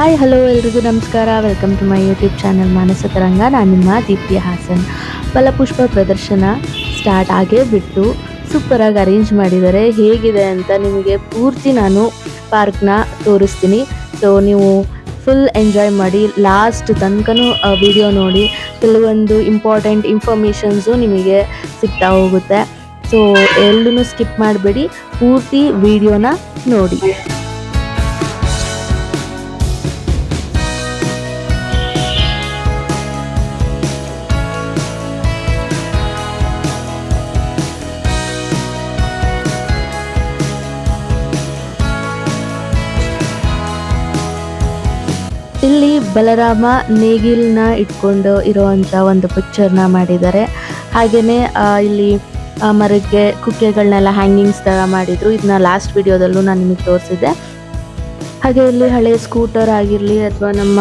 Hi, hello ಎಲ್ರಿಗೂ ನಮಸ್ಕಾರ. Welcome to my YouTube channel Manasa Taranga ನಾನು ನಿಮ್ಮ ದೀಪ್ತಿ ಹಾಸನ್. ಫಲಪುಷ್ಪ ಪ್ರದರ್ಶನ ಸ್ಟಾರ್ಟ್ ಆಗೇ ಬಿಟ್ಟು ಸೂಪರಾಗಿ ಅರೇಂಜ್ ಮಾಡಿದ್ದಾರೆ. ಹೇಗಿದೆ ಅಂತ ನಿಮಗೆ ಪೂರ್ತಿ ನಾನು ಪಾರ್ಕ್ನ ತೋರಿಸ್ತೀನಿ. ಸೊ ನೀವು ಫುಲ್ ಎಂಜಾಯ್ ಮಾಡಿ ಲಾಸ್ಟ್ ತನಕನೂ ವಿಡಿಯೋ ನೋಡಿ. ಕೆಲವೊಂದು ಇಂಪಾರ್ಟೆಂಟ್ ಇನ್ಫಾರ್ಮೇಷನ್ಸು ನಿಮಗೆ ಸಿಗ್ತಾ ಹೋಗುತ್ತೆ. ಸೊ ಎಲ್ಲೂ ಸ್ಕಿಪ್ ಮಾಡಬೇಡಿ. ಪೂರ್ತಿ ವಿಡಿಯೋನ ನೋಡಿ. ಇಲ್ಲಿ ಬಲರಾಮ ನೇಗಿಲ್ನ ಇಟ್ಕೊಂಡು ಇರುವಂತ ಒಂದು ಪಿಕ್ಚರ್ನ ಮಾಡಿದ್ದಾರೆ. ಹಾಗೆಯೇ ಇಲ್ಲಿ ಮರಕ್ಕೆ ಕುಕ್ಕೆಗಳನ್ನೆಲ್ಲ ಹ್ಯಾಂಗಿಂಗ್ಸ್ ತರ ಮಾಡಿದ್ರು. ಇದನ್ನ ಲಾಸ್ಟ್ ವಿಡಿಯೋದಲ್ಲೂ ನಾನು ನಿಮಗೆ ತೋರಿಸಿದ್ದೆ. ಹಾಗೆ ಇಲ್ಲಿ ಹಳೆ ಸ್ಕೂಟರ್ ಆಗಿರಲಿ ಅಥವಾ ನಮ್ಮ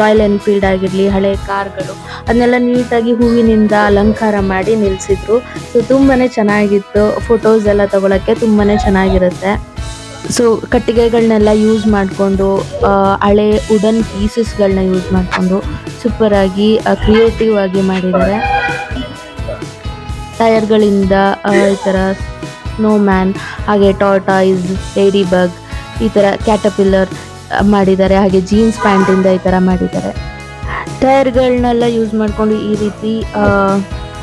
ರಾಯಲ್ ಎನ್ಫೀಲ್ಡ್ ಆಗಿರಲಿ, ಹಳೆ ಕಾರ್ಗಳು, ಅದನ್ನೆಲ್ಲ ನೀಟಾಗಿ ಹೂವಿನಿಂದ ಅಲಂಕಾರ ಮಾಡಿ ನಿಲ್ಲಿಸಿದ್ರು ಸೊ ತುಂಬಾ ಚೆನ್ನಾಗಿತ್ತು. ಫೋಟೋಸ್ ಎಲ್ಲ ತಗೊಳಕ್ಕೆ ತುಂಬಾ ಚೆನ್ನಾಗಿರುತ್ತೆ. ಸೊ ಕಟ್ಟಿಗೆಗಳನ್ನೆಲ್ಲ ಯೂಸ್ ಮಾಡಿಕೊಂಡು ಹಳೆ ವುಡನ್ ಪೀಸಸ್ಗಳನ್ನ ಯೂಸ್ ಮಾಡಿಕೊಂಡು ಸೂಪರ್ ಆಗಿ ಕ್ರಿಯೇಟಿವ್ ಆಗಿ ಮಾಡಿದ್ದಾರೆ. ಟೈರ್ಗಳಿಂದ ಈ ಥರ ಸ್ನೋ ಮ್ಯಾನ್ ಹಾಗೆ ಟಾಟಾಯ್ಸ್ ಲೇಡಿ ಬಗ್ ಈ ಥರ ಕ್ಯಾಟಪಿಲ್ಲರ್ ಮಾಡಿದ್ದಾರೆ. ಹಾಗೆ ಜೀನ್ಸ್ ಪ್ಯಾಂಟಿಂದ ಈ ಥರ ಮಾಡಿದ್ದಾರೆ. ಟೈರ್ಗಳನ್ನೆಲ್ಲ ಯೂಸ್ ಮಾಡಿಕೊಂಡು ಈ ರೀತಿ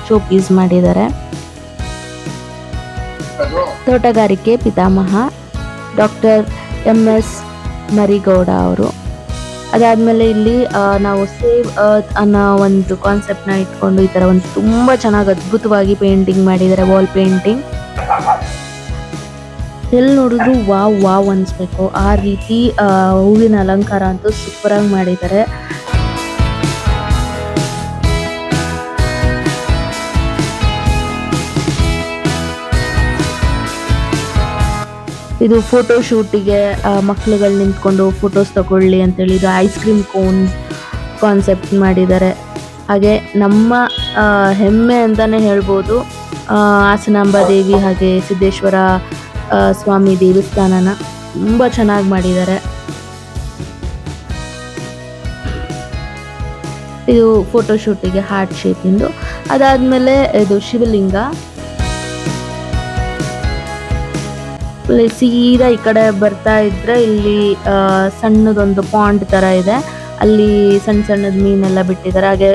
ಶೋ ಪೀಸ್ ಮಾಡಿದ್ದಾರೆ. ತೋಟಗಾರಿಕೆ ಪಿತಾಮಹ. ಡಾಕ್ಟರ್ ಎಂ ಎಸ್ ಮರಿಗೌಡ ಅವರು. ಅದಾದಮೇಲೆ ಇಲ್ಲಿ ನಾವು ಸೇವ್ ಅರ್ತ್ ಅನ್ನೋ ಒಂದು ಕಾನ್ಸೆಪ್ಟ್ನ ಇಟ್ಕೊಂಡು ಈ ಥರ ಒಂದು ತುಂಬ ಚೆನ್ನಾಗಿ ಅದ್ಭುತವಾಗಿ ಪೇಂಟಿಂಗ್ ಮಾಡಿದ್ದಾರೆ ವಾಲ್ ಪೇಂಟಿಂಗ್ ಎಲ್ಲಿ ನೋಡಿದ್ರು ವಾವ್ ವಾವ್ ಅನ್ಸ್ಬೇಕು. ಆ ರೀತಿ ಹೂವಿನ ಅಲಂಕಾರ ಅಂತೂ ಸೂಪರಾಗಿ ಮಾಡಿದ್ದಾರೆ. ಇದು ಫೋಟೋ ಶೂಟಿಗೆ ಮಕ್ಳುಗಳು ನಿಂತ್ಕೊಂಡು ಫೋಟೋಸ್ ತಗೊಳ್ಳಿ ಅಂತೇಳಿ ಇದು ಐಸ್ ಕ್ರೀಮ್ ಕೋನ್ ಕಾನ್ಸೆಪ್ಟ್ ಮಾಡಿದ್ದಾರೆ. ಹಾಗೆ ನಮ್ಮ ಹೆಮ್ಮೆ ಅಂತಲೇ ಹೇಳ್ಬೋದು ಹಾಸನಾಂಬ ದೇವಿ ಹಾಗೆ ಸಿದ್ದೇಶ್ವರ ಸ್ವಾಮಿ ದೇವಸ್ಥಾನನ ತುಂಬ ಚೆನ್ನಾಗಿ ಮಾಡಿದ್ದಾರೆ. ಇದು ಫೋಟೋ ಶೂಟಿಗೆ ಹಾರ್ಟ್ ಶೇಪಿಂದು ಅದಾದಮೇಲೆ ಇದು ಶಿವಲಿಂಗ. ಸೀದಾ ಈ ಕಡೆ ಬರ್ತಾ ಇದ್ರೆ ಇಲ್ಲಿ ಸಣ್ಣದೊಂದು ಪಾಂಡ್ ತರ ಇದೆ. ಅಲ್ಲಿ ಸಣ್ಣ ಸಣ್ಣದ ಮೀನೆಲ್ಲ ಬಿಟ್ಟಿದ್ದಾರೆ. ಹಾಗೆ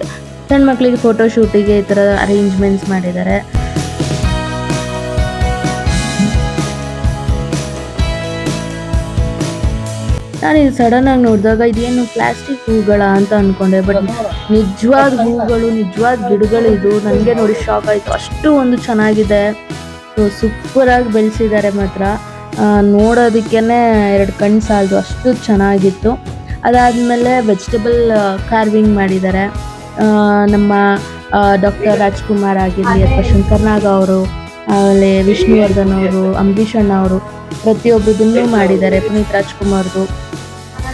ಸಣ್ಣ ಮಕ್ಕಳಿಗೆ ಫೋಟೋ ಶೂಟಿಗೆ ಈ ತರ ಅರೇಂಜ್ಮೆಂಟ್ಸ್ ಮಾಡಿದ್ದಾರೆ. ನಾನು ಇದು ಸಡನ್ ಆಗಿ ನೋಡಿದಾಗ ಇದೇನು ಪ್ಲಾಸ್ಟಿಕ್ ಹೂಗಳ ಅಂತ ಅನ್ಕೊಂಡೆ. ಬಟ್ ನಿಜವಾದ ಹೂಗಳು ನಿಜವಾದ ಗಿಡಗಳು ಇದು ನನಗೆ ನೋಡಿ ಶಾಕ್ ಆಯಿತು. ಅಷ್ಟು ಒಂದು ಚೆನ್ನಾಗಿದೆ. ಸೊ ಸೂಪರ್ ಆಗಿ ಬೆಳೆಸಿದ್ದಾರೆ ಮಾತ್ರ. ಆ, ನೋಡೋದಕ್ಕೇನೆ ಎರಡು ಕಣ್ಣು ಸಾಲದು. ಅಷ್ಟು ಚೆನ್ನಾಗಿತ್ತು. ಅದಾದಮೇಲೆ ವೆಜಿಟೇಬಲ್ ಕಾರ್ವಿಂಗ್ ಮಾಡಿದ್ದಾರೆ ನಮ್ಮ ಡಾಕ್ಟರ್ ರಾಜ್ಕುಮಾರ್ ಆಗಿರಲಿ ಅಥವಾ ಶಂಕರ್ನಾಗ್ ಅವರು ಆಮೇಲೆ ವಿಷ್ಣುವರ್ಧನ್ ಅವರು ಅಂಬರೀಷ್ ಅಣ್ಣ ಅವರು ಪ್ರತಿಯೊಬ್ಬರದನ್ನು ಮಾಡಿದ್ದಾರೆ ಪುನೀತ್ ರಾಜ್ಕುಮಾರ್ದು.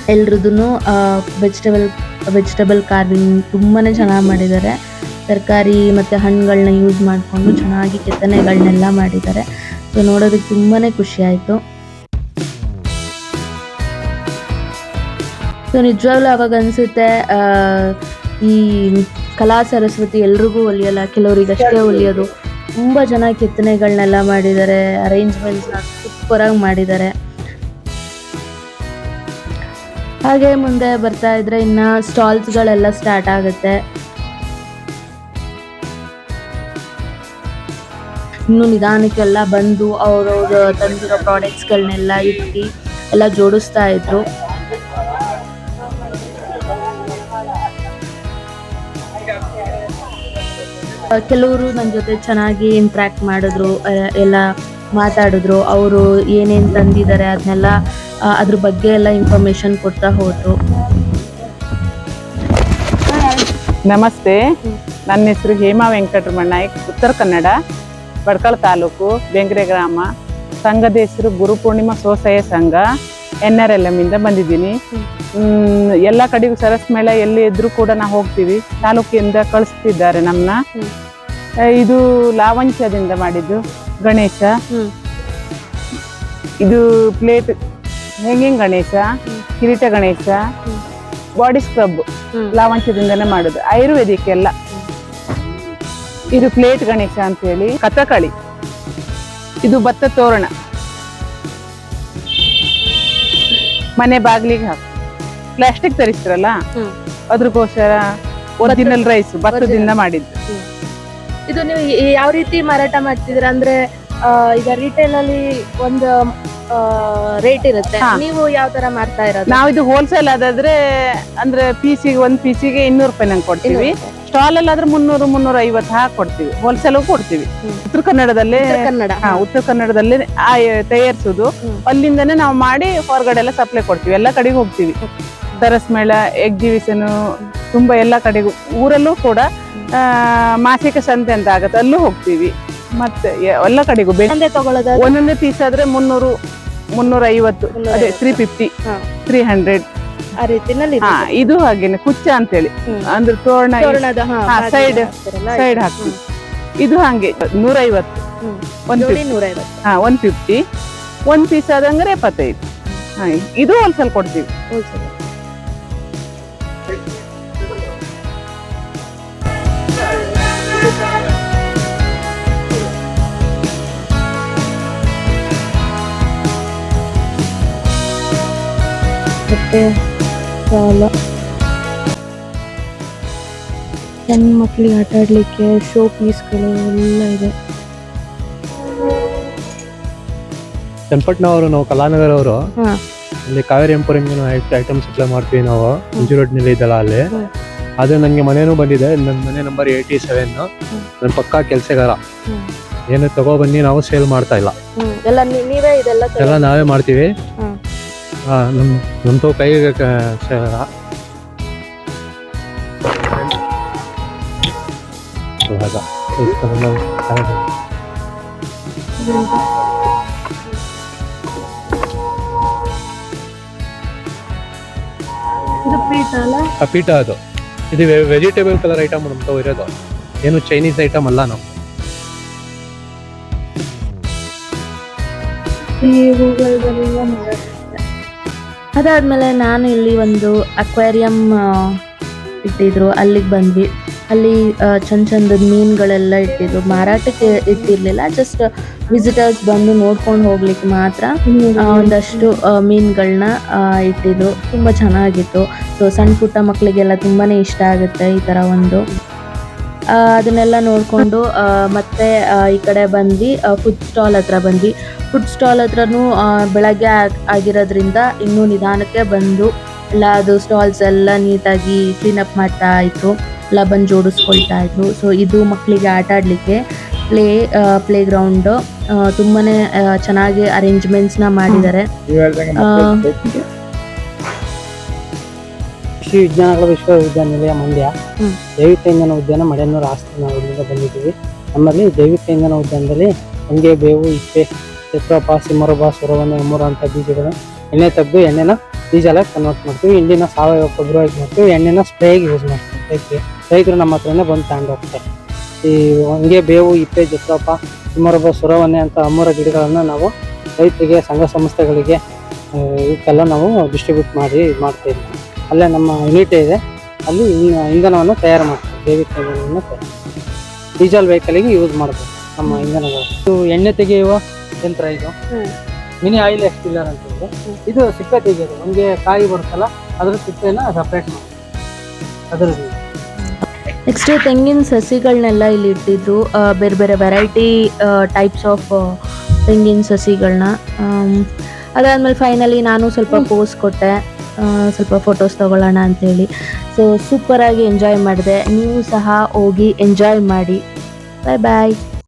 ಎಲ್ರದೂ ವೆಜಿಟೇಬಲ್ ವೆಜಿಟೇಬಲ್ ಕಾರ್ವಿಂಗ್ ತುಂಬಾ ಚೆನ್ನಾಗಿ ಮಾಡಿದ್ದಾರೆ ತರಕಾರಿ ಮತ್ತು ಹಣ್ಣುಗಳನ್ನ ಯೂಸ್ ಮಾಡಿಕೊಂಡು ಚೆನ್ನಾಗಿ ಕೆತ್ತನೆಗಳನ್ನೆಲ್ಲ ಮಾಡಿದ್ದಾರೆ. ಸೊ ನೋಡೋದಕ್ಕೆ ತುಂಬಾ ಖುಷಿ ಆಯಿತು. ಸೊ ನಿಜವಾಗ್ಲೂ ಅವಾಗ ಅನಿಸುತ್ತೆ ಈ ಕಲಾ ಸರಸ್ವತಿ ಎಲ್ರಿಗೂ ಒಲಿಯಲ್ಲ ಕೆಲವರಿಗೆ ಅಷ್ಟೇ ಒಲಿಯೋದು. ತುಂಬ ಚೆನ್ನಾಗಿ ಕೆತ್ತನೆಗಳನ್ನೆಲ್ಲ ಮಾಡಿದ್ದಾರೆ ಅರೇಂಜ್ಮೆಂಟ್ಸ್ನ ಸೂಪರಾಗಿ ಮಾಡಿದ್ದಾರೆ. ಹಾಗೆ ಮುಂದೆ ಬರ್ತಾ ಇದ್ರೆ ಇನ್ನ ಸ್ಟಾಲ್ಸ್ಗಳೆಲ್ಲ ಸ್ಟಾರ್ಟ್ ಆಗುತ್ತೆ. ಇನ್ನು ನಿಧಾನಕ್ಕೆಲ್ಲ ಬಂದು ಅವ್ರವ್ರ ತಂದಿರೋ ಪ್ರಾಡಕ್ಟ್ಸ್ಗಳನ್ನೆಲ್ಲ ಇಟ್ಟು ಎಲ್ಲ ಜೋಡಿಸ್ತಾ ಇದ್ರು. ಕೆಲವರು ನನ್ನ ಜೊತೆ ಚೆನ್ನಾಗಿ ಇಂಟ್ರ್ಯಾಕ್ಟ್ ಮಾಡಿದ್ರು ಎಲ್ಲ ಮಾತಾಡಿದ್ರು ಅವರು ಏನೇನು ತಂದಿದ್ದಾರೆ ಅದನ್ನೆಲ್ಲ ಅದ್ರ ಬಗ್ಗೆ ಎಲ್ಲ ಇನ್ಫಾರ್ಮೇಶನ್ ಕೊಡ್ತಾ ಹೋದ್ರು. ನಮಸ್ತೆ. ನನ್ನ ಹೆಸರು ಹೇಮಾ ವೆಂಕಟರಮಣ್ಣ ಉತ್ತರ ಕನ್ನಡ. ಬಡ್ಕಳ ತಾಲೂಕು ಬೆಂಗ್ರೆ ಗ್ರಾಮ. ಸಂಘದ ಹೆಸರು ಗುರುಪೂರ್ಣಿಮಾ ಸ್ವಸಹಾಯ ಸಂಘ. ಎನ್ ಆರ್ ಎಲ್ ಎಂ ಇಂದ ಬಂದಿದ್ದೀನಿ. ಎಲ್ಲ ಕಡೆಗೂ ಸರಸ್ ಮೇಳ ಎಲ್ಲಿ ಇದ್ರೂ ಕೂಡ ನಾವು ಹೋಗ್ತೀವಿ. ತಾಲೂಕಿಂದ ಕಳಿಸ್ತಿದ್ದಾರೆ ನಮ್ಮನ್ನ. ಇದು ಲಾವಂಚದಿಂದ ಮಾಡಿದ್ದು ಗಣೇಶ. ಇದು ಪ್ಲೇಟ್ ಹೆಂಗಿಂಗ್ ಗಣೇಶ? ಕಿರೀಟ ಗಣೇಶ. Body scrub. ಲಾವಂಚದಿಂದನೇ ಮಾಡೋದು. ಆಯುರ್ವೇದಿಕ್ ಎಲ್ಲ. ಇದು ಪ್ಲೇಟ್ ಗಣೇಶ ಅಂತ ಹೇಳಿ ಕಥಕಳಿ. ಇದು ಭತ್ತ ತೋರಣ. ಮನೆ ಬಾಗಿಲಿಗೆ ಹಾಕಿ. ಪ್ಲಾಸ್ಟಿಕ್ ತರಿಸ್ತಿರಲ್ಲ. ಅದ್ರಗೋಸ್ಕರ ಒರಿಜಿನಲ್ ರೈಸ್ ಭತ್ತದಿಂದ ಮಾಡಿದ್ದು. ಇದು ನೀವು ಯಾವ ರೀತಿ ಮಾರಾಟ ಮಾಡ್ತಿದ್ರ ಅಂದ್ರೆ ಈಗ ರಿಟೇಲ್ ಅಲ್ಲಿ ಒಂದು ರೇಟ್ ಇರುತ್ತೆ. ನೀವು ಯಾವ ತರ ಮಾರ್ತಾ ಇರೋದು? ನಾವು ಇದು ಹೋಲ್ಸೇಲ್ ಆದ್ರೆ ಅಂದ್ರೆ ಪೀಸಿಗೆ ಒಂದ್ ಪೀಸಿಗೆ ಇನ್ನೂರು ರೂಪಾಯಿ ನಂಗೆ ಕೊಡ್ತೀವಿ. ಸ್ಟಾಲ್ ಅಲ್ಲಿ ಆದ್ರೆ ಮುನ್ನೂರು ಮುನ್ನೂರ ಐವತ್ತು ಹಾಕಿ ಕೊಡ್ತೀವಿ. ಹೋಲ್ಸೇಲ್ ಕೊಡ್ತೀವಿ. ಉತ್ತರ ಕನ್ನಡದಲ್ಲಿ ಕನ್ನಡ. ಹಾ ಉತ್ತರ ಕನ್ನಡದಲ್ಲಿ ತಯಾರಿಸೋದು. ಅಲ್ಲಿಂದನೇ ನಾವು ಮಾಡಿ ಹೊರಗಡೆ ಎಲ್ಲ ಸಪ್ಲೈ ಕೊಡ್ತೀವಿ. ಎಲ್ಲ ಕಡೆಗೆ ಹೋಗ್ತೀವಿ. ಸರಸ್ ಮೇಳ ಎಕ್ಸಿಬಿಷನ್ ತುಂಬಾ ಎಲ್ಲ ಕಡೆಗೂ. ಊರಲ್ಲೂ ಕೂಡ ಮಾಸಿಕ ಸಂತೆ ಅಂತ ಆಗತ್ತೆ. ಅಲ್ಲೂ ಹೋಗ್ತೀವಿ. ಮತ್ತೆ ಎಲ್ಲ ಕಡೆಗೂ ಒಂದೊಂದೇ ಪೀಸ್ ಆದ್ರೆ ಮುನ್ನೂರು ಮುನ್ನೂರ ಐವತ್ತು ಅದೇ ತ್ರೀ ಫಿಫ್ಟಿ. ತ್ರೀ ಹಂಡ್ರೆಡ್ ಆ ರೀತಿನಲ್ಲಿ ಹಾ ಇದು ಹಾಗೇನೆ ಕುಚ್ಚ ಅಂತೇಳಿ. ಹೇಳಿ ಅಂದ್ರೆ ತೋರಣ ತೋರಣದ ಹಾ, ಸೈಡ್ ಸೈಡ್ ಹಾಕ್ತೀವಿ. ಇದು ಹಂಗೆ ನೂರೈವತ್ತು. ಹ್ಮ್. ಒಂದ್ ಜೋಡಿ ಫಿಫ್ಟಿ ನೂರೈವತ್ತು. ಹಾ ಒನ್ ಫಿಫ್ಟಿ ಒನ್ ಪೀಸ್ ಆದಂಗ್ರೆ ಎಪ್ಪತ್ತೈದು. ಹಾ ಇದು ಹೋಲ್ಸೇಲ್ ಕೊಡ್ತೀವಿ. ಓಕೆ ಮತ್ತೆ ಸಾಲ ಸಣ್ಣ ಮಕ್ಕಳಿಗೆ ಆಟ ಆಡಲಿಕ್ಕೆ ಶೋ ಪೀಸ್ಗಳು ಎಲ್ಲ ಇದೆ. ಚನ್ನಪಟ್ಟಣ ನಾವು ಕಲಾನಗರ್ ಅವರು ಹಾ. ಅಲ್ಲಿ ಕಾವೇರಿ ಎಂಪೋರಿಯಂ ಐಟಮ್ ಸಪ್ಲೈ ಮಾಡ್ತೀವಿ ನಾವು. ಮಂಜು ರೋಡ್ನಲ್ಲಿ ಇದ್ದಲ್ಲ ಅಲ್ಲಿ. ಆದರೆ ನನಗೆ ಮನೆನೂ ಬಂದಿದೆ. ನನ್ನ ಮನೆ ನಂಬರ್ ಏಯ್ಟಿ ಸೆವೆನ್ ನನ್ನ ಪಕ್ಕ ಕೆಲಸಗಾರ. ಹ್ಮ್. ಏನು ತಗೊಬನ್ನಿ ನಾವು ಸೇಲ್ ಮಾಡ್ತಾ ಇಲ್ಲ. ಹ್ಮ್. ಎಲ್ಲ ನೀ- ನೀವೇ ಇದೆಲ್ಲ ಎಲ್ಲ ನಾವೇ ಮಾಡ್ತೀವಿ. ಹ್ಮ್. ಹಾ, ನಮ್ ನಮ್ ತಗೋ ಕೈಗೆ ಇವಾಗ ಆ ಪೀಠ ಅದು. ಇದು ವೆಜಿಟೇಬಲ್ ಕಲರ್ ಐಟಮ್ ನಮ್ ತಗೋ ಇರೋದು. ಏನು ಚೈನೀಸ್ ಐಟಮ್ ಅಲ್ಲ ನಾವು. ಈ ಹೂಗಳದೆಲ್ಲ ಮಾರಾಟ ಅದಾದ್ಮೇಲೆ ನಾನು ಇಲ್ಲಿ ಒಂದು ಅಕ್ವೇರಿಯಂ ಇಟ್ಟಿದ್ರು. ಅಲ್ಲಿಗೆ ಬಂದ್ವಿ. ಅಲ್ಲಿ ಚಂದ ಚಂದ ಚಂದದ ಮೀನುಗಳೆಲ್ಲ ಇಟ್ಟಿದ್ರು. ಮಾರಾಟಕ್ಕೆ ಇಟ್ಟಿರಲಿಲ್ಲ. ಜಸ್ಟ್ ವಿಸಿಟರ್ಸ್ ಬಂದು ನೋಡ್ಕೊಂಡು ಹೋಗ್ಲಿಕ್ಕೆ ಮಾತ್ರ ಒಂದಷ್ಟು ಮೀನುಗಳನ್ನ ಇಟ್ಟಿದ್ರು. ತುಂಬ ಚೆನ್ನಾಗಿತ್ತು. ಸೊ ಸಣ್ಣ ಪುಟ್ಟ ಮಕ್ಕಳಿಗೆಲ್ಲ ತುಂಬಾನೇ ಇಷ್ಟ ಆಗುತ್ತೆ ಈ ಥರ ಒಂದು ಅದನ್ನೆಲ್ಲ ನೋಡಿಕೊಂಡು ಮತ್ತೆ ಈ ಕಡೆ ಬಂದ್ವಿ ಫುಡ್ ಸ್ಟಾಲ್ ಹತ್ರ ಬಂದ್ವಿ. ಫುಡ್ ಸ್ಟಾಲ್ ಹತ್ರನೂ ಬೆಳಗ್ಗೆ ಆಗ್- ಆಗಿರೋದ್ರಿಂದ ಇನ್ನೂ ನಿಧಾನಕ್ಕೆ ಬಂದು ಎಲ್ಲ ಅದು ಸ್ಟಾಲ್ಸ್ ಎಲ್ಲ ನೀಟಾಗಿ ಕ್ಲೀನಪ್ ಮಾಡ್ತಾ ಇತ್ತು ಎಲ್ಲ ಬಂದು ಜೋಡಿಸ್ಕೊಳ್ತಾ ಇದ್ರು. ಸೊ ಇದು ಮಕ್ಕಳಿಗೆ ಆಟ ಆಡಲಿಕ್ಕೆ ಪ್ಲೇ ಪ್ಲೇ ಗ್ರೌಂಡ್ ತುಂಬಾ ಚೆನ್ನಾಗಿ ಅರೇಂಜ್ಮೆಂಟ್ಸ್ನ ಮಾಡಿದ್ದಾರೆ. ಕೃಷಿ ವಿಜ್ಞಾನಗಳ ವಿಶ್ವವಿದ್ಯಾನಿಲಯ ಮಂಡ್ಯ. ಜೈವಿಕ ಇಂಧನ ಉದ್ಯಾನ ಮಡೆನೂರು ಆಸ್ತಿ ನಾವು ಇಲ್ಲಿಂದ ಬಂದಿದ್ದೀವಿ. ನಮ್ಮಲ್ಲಿ ಜೈವಿಕ ಇಂಧನ ಉದ್ಯಾನದಲ್ಲಿ ಹೊಂಗೆ ಬೇವು ಇಪ್ಪೆ ಚಿತ್ರಪ ಸಿಮರಬಾ ಸುರವನೆ ಎಮ್ಮುರ ಅಂತ ಬೀಜಗಳು ಎಣ್ಣೆ ತೆಗೆದು ಎಣ್ಣೆನ ಎಲ್ಲ ಕನ್ವರ್ಟ್ ಮಾಡ್ತೀವಿ. ಇಂಡಿನ ಸಾವಯವ ಗೊಬ್ಬರವಾಗಿ ಮಾಡ್ತೀವಿ. ಎಣ್ಣೆನ ಸ್ಪ್ರೇಗೆ ಯೂಸ್ ಮಾಡ್ತೀವಿ. ರೈತರಿಗೆ ರೈತರು ನಮ್ಮ ಹತ್ರನೇ ಬಂದು ತಗೊಂಡು ಹೋಗ್ತಾರೆ. ಈ ಹೊಂಗೆ ಬೇವು ಇಪ್ಪೆ ಚಿತ್ರಪ ಸಿಮರಬ ಸುರವನೆ ಅಂತ ಅಮೂರ ಗಿಡಗಳನ್ನು ನಾವು ರೈತರಿಗೆ ಸಂಘ ಸಂಸ್ಥೆಗಳಿಗೆ ಇವಕ್ಕೆಲ್ಲ ನಾವು ಡಿಸ್ಟ್ರಿಬ್ಯೂಟ್ ಮಾಡಿ ಮಾಡ್ತಾ ಇದ್ದೀವಿ. ಅಲ್ಲೇ ನಮ್ಮ ಯೂನಿಟ್ ಇದೆ. ಅಲ್ಲಿ ಇಂಧನವನ್ನು ತಯಾರು ಮಾಡ್ತೀವಿ ಜೈವಿಕ ಇಂಧನವನ್ನು ತಯಾರು ಡೀಸೆಲ್ ವೆಹಿಕಲ್ಗೆ ಯೂಸ್ ಮಾಡ್ಬೋದು ನಮ್ಮ ಇಂಧನಗಳು. ಇದು ಎಣ್ಣೆ ತೆಗೆಯುವ ಯಂತ್ರ ಇದು. ಮಿನಿ ಆಯಿಲ್ ಎಕ್ಸ್ಪಿಲ್ಲರ್ ಅಂತ ಇದೆ. ಇದು ಸಿಪ್ಪೆ ತೆಗೆಯೋದು. ನಮಗೆ ಕಾಯಿ ಬರುತ್ತಲ್ಲ ಅದ್ರ ಸಿಪ್ಪೆಯನ್ನು ಸಪ್ರೇಟ್ ಮಾಡ್ತೀವಿ ಅದರಲ್ಲಿ ನೆಕ್ಸ್ಟ್ ತೆಂಗಿನ ಸಸಿಗಳನ್ನೆಲ್ಲ ಇಲ್ಲಿ ಇಟ್ಟಿದ್ರು. ಬೇರೆ ಬೇರೆ ವೆರೈಟಿ ಟೈಪ್ಸ್ ಆಫ್ ತೆಂಗಿನ ಸಸಿಗಳನ್ನ ಅದಾದ್ಮೇಲೆ ಫೈನಲಿ ನಾನು ಸ್ವಲ್ಪ ಪೋಸ್ ಕೊಟ್ಟೆ. ಸ್ವಲ್ಪ ಫೋಟೋಸ್ ತಗೊಳ್ಳೋಣ ಅಂತೇಳಿ. ಸೊ ಸೂಪರಾಗಿ ಎಂಜಾಯ್ ಮಾಡಿದೆ. ನೀವು ಸಹ ಹೋಗಿ ಎಂಜಾಯ್ ಮಾಡಿ. ಬಾಯ್ ಬಾಯ್